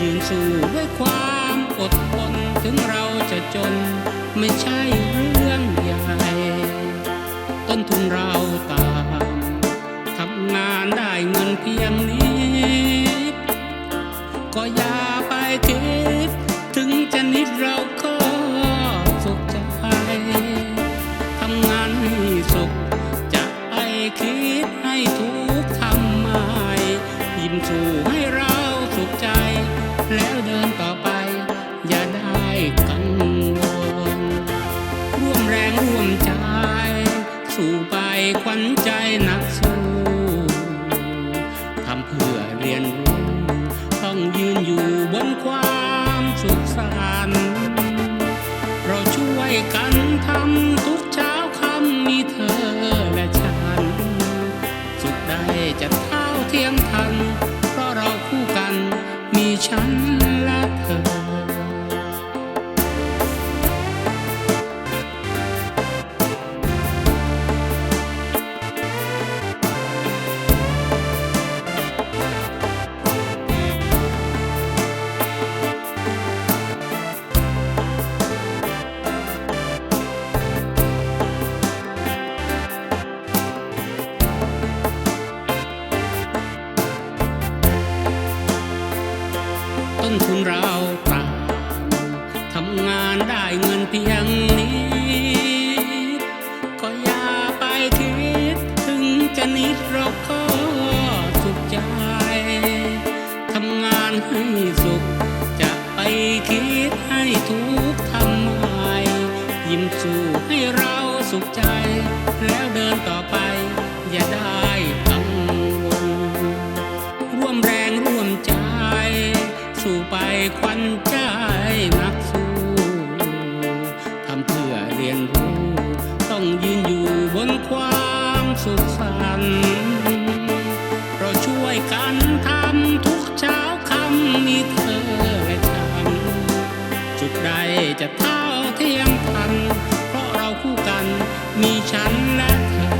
ยืนสู้ด้วยความอดทนถึงเราจะจนไม่ใช่เรื่องใหญ่ต้นทุนเราต่ำทำงานได้เงินเพียงนิดก็อย่าไปคิดถึงจะนิดเราก็สุขใจทำงานให้สุขจะไปคิดให้ทุกทำไมยิ้มสู่ให้เราสุขใจ แล้วเดินต่อไป อย่าได้กังวลร่วมแรงร่วมใจ สู่ไปขวัญใจนักสู้ทำเพื่อเรียนรู้ ต้องยืนอยู่บนความสุขสันต์เราช่วยกันทำทุกเช้าคำมีเธอ และเธอ นทุนเราต่ำทำงานได้เงินเพียงนิดก็อย่าไปคิด ถึงจะนิดเราก็สุขใจ ทำงานให้สุข จะไปคิดให้ทุกทำไม ยิ้มสู่ให้เราสุขใจ แล้วเดินต่อไป นักสู้ทำเพื่อเรียนรู้ ต้องยืนอยู่บนความสุขสันต์เราช่วยกันทำทุกเช้าคำมีเธอและฉันจุดใดจะเท่าเทียมทัน เพราะเราคู่กันมีฉันและเธอ